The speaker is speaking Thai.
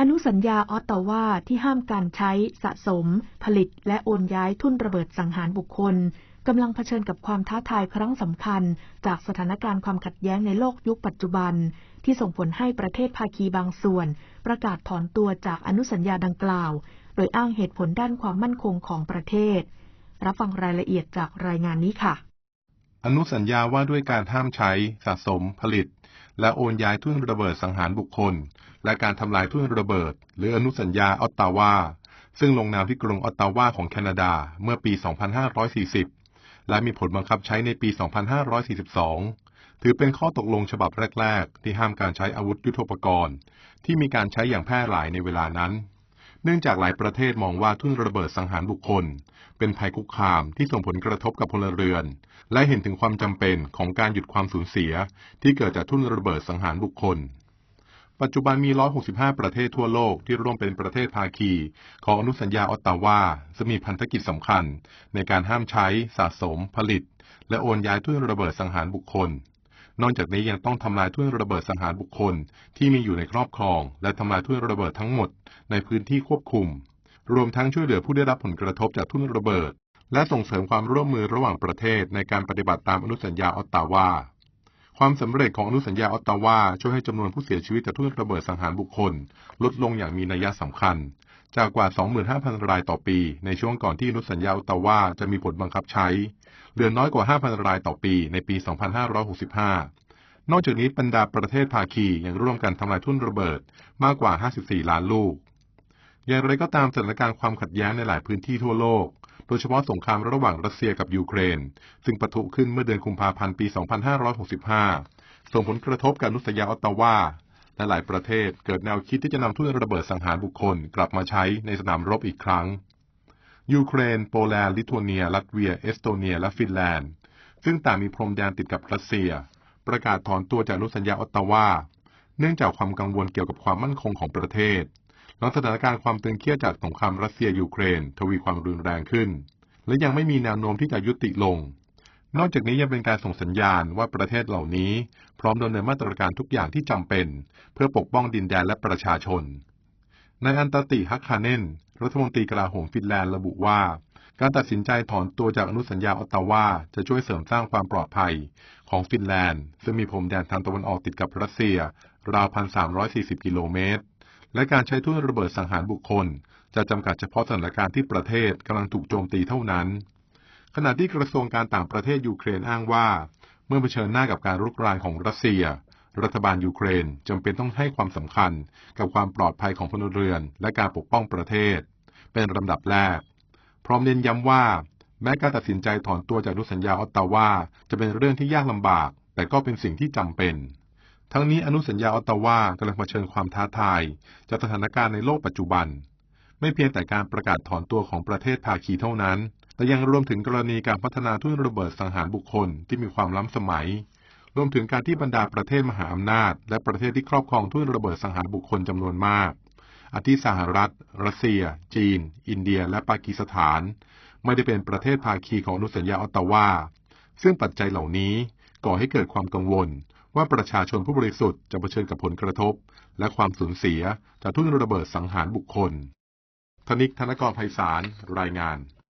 อนุสัญญาออตตาวาที่ห้ามการใช้สะสม ผลิต และโอนย้ายทุ่นระเบิดสังหารบุคคลกำลังเผชิญกับความท้าทายครั้งสำคัญ จากสถานการณ์ความขัดแย้งในโลกยุคปัจจุบัน ที่ส่งผลให้ประเทศภาคีบางส่วน ประกาศถอนตัวจากอนุสัญญาดังกล่าว โดยอ้างเหตุผลด้านความมั่นคงของประเทศ รับฟังรายละเอียดจากรายงานนี้ค่ะ อนุสัญญาว่าด้วยการห้ามใช้ สะสม ผลิต และโอนย้ายทุ่นระเบิดสังหารบุคคล และการทำลายทุ่นระเบิด หรืออนุสัญญาออตตาวา ซึ่งลงนามที่กรุงออตตาวาของแคนาดาเมื่อปี 2540 และมีผลบังคับใช้ในปี 2542 ถือเป็นข้อตกลงฉบับแรก ๆ ที่ห้ามการใช้อาวุธยุโทโธปกรณ์ ที่มีการใช้อย่างแพร่หลายในเวลานั้น เนื่องจากหลายประเทศมองว่าทุ่นระเบิดสังหารบุคคล เป็นภัยคุกคามที่ส่งผลกระทบกับพลเรือน และเห็นถึงความจำเป็นของการหยุดความสูญเสีย ที่เกิดจากทุ่นระเบิดสังหารบุคคล ปัจจุบันมี 165 ประเทศทั่วโลกที่ร่วมเป็นประเทศภาคี ของอนุสัญญาออตตาวาซึ่งมีพันธกิจสำคัญ ในการห้ามใช้ สะสม ผลิต และโอนย้ายทุ่นระเบิดสังหารบุคคล นอกจากนี้ยังต้องทำลายทุ่นระเบิดสังหารบุคคล ที่มีอยู่ในครอบครอง และทำลายทุ่นระเบิดทั้งหมด ในพื้นที่ควบคุม รวมทั้งช่วยเหลือผู้ได้รับผลกระทบจากทุ่นระเบิด และส่งเสริมความร่วมมือระหว่างประเทศในการปฏิบัติตามอนุสัญญาออตตาวา ความสำเร็จของอนุสัญญาออตตาวาช่วยให้จำนวนผู้เสียชีวิตจากทุ่นระเบิดสังหารบุคคล ลดลงอย่างมีนัยสำคัญ จากกว่า 25,000 รายต่อปี ในช่วงก่อนที่อนุสัญญาออตตาวาจะมีผลบังคับใช้ เหลือน้อยกว่า 5,000 รายต่อปีในปี 2565 นอกจากนี้บรรดาประเทศภาคียังร่วมกันทำลายทุ่นระเบิดมากกว่า 54 ล้านลูก อย่างไรก็ตามสถานการณ์ความขัดแย้งในหลายพื้นที่ทั่วโลก โดยเฉพาะสงครามระหว่างรัสเซียกับยูเครน ซึ่งปะทุขึ้นเมื่อเดือนกุมภาพันธ์ปี 2565 ส่งผลกระทบกับนุสัญญาออตตาวาและหลายประเทศเกิดแนวคิดที่จะนำทุ่นระเบิดสังหารบุคคลกลับมาใช้ในสนามรบอีกครั้ง ยูเครน โปแลนด์ ลิทัวเนีย ลัตเวีย เอสโตเนีย และฟินแลนด์ ซึ่งต่างมีพรมแดนติดกับรัสเซีย ประกาศถอนตัวจากอนุสัญญาออตตาวา เนื่องจากความกังวลเกี่ยวกับความมั่นคงของประเทศ หลังสถานการณ์ความตึงเครียดจากสงครามรัสเซียยูเครน ทวีความรุนแรงขึ้น และยังไม่มีแนวโน้มที่จะยุติลง นอกจากนี้ยังเป็นการส่งสัญญาณว่าประเทศเหล่านี้ พร้อมดำเนินมาตรการทุกอย่างที่จำเป็น เพื่อปกป้องดินแดนและประชาชนในอันตติฮักคาเนนรัฐมนตรีกลาโหมฟินแลนด์ระบุว่า การตัดสินใจถอนตัวจากอนุสัญญาออตตาวาจะช่วยเสริมสร้างความปลอดภัยของฟินแลนด์ ซึ่งมีพรมแดนทางตะวันออกติดกับรัสเซีย ราว 1,340 กิโลเมตร และการใช้ทุ่นระเบิดสังหารบุคคล จะจำกัดเฉพาะสถานการณ์ที่ประเทศกำลังถูกโจมตีเท่านั้น ขณะที่กระทรวงการต่างประเทศยูเครนอ้างว่า เมื่อเผชิญหน้ากับการรุกรานของรัสเซีย รัฐบาลยูเครนจำเป็นต้องให้ความสำคัญกับความปลอดภัยของพลเรือน และการปกป้องประเทศ เป็นลำดับแรก พร้อมเน้นย้ำว่า แม้การตัดสินใจถอนตัวจากอนุสัญญาออตตาวาจะเป็นเรื่องที่ยากลำบาก แต่ก็เป็นสิ่งที่จำเป็น ทั้งนี้อนุสัญญาออตตาวากำลังเผชิญความท้าทาย จากสถานการณ์ในโลกปัจจุบัน ไม่เพียงแต่การประกาศถอนตัวของประเทศภาคีเท่านั้น แต่ยังรวมถึงกรณีการพัฒนาทุ่นระเบิดสังหารบุคคลที่มีความล้ำสมัย รวมถึงการที่บรรดาประเทศมหาอำนาจ และประเทศที่ครอบครองทุ่นระเบิดสังหารบุคคลจำนวนมากอาทิสหรัฐ รัสเซีย จีน อินเดีย และปากีสถาน ไม่ได้เป็นประเทศภาคีของอนุสัญญาออตตาวา ซึ่งปัจจัยเหล่านี้ก่อให้เกิดความกังวล ว่าประชาชนผู้บริสุทธิ์จะเผชิญกับผลกระทบ และความสูญเสียจากทุ่นระเบิดสังหารบุคคลธนิกธนกรไพศาลรายงาน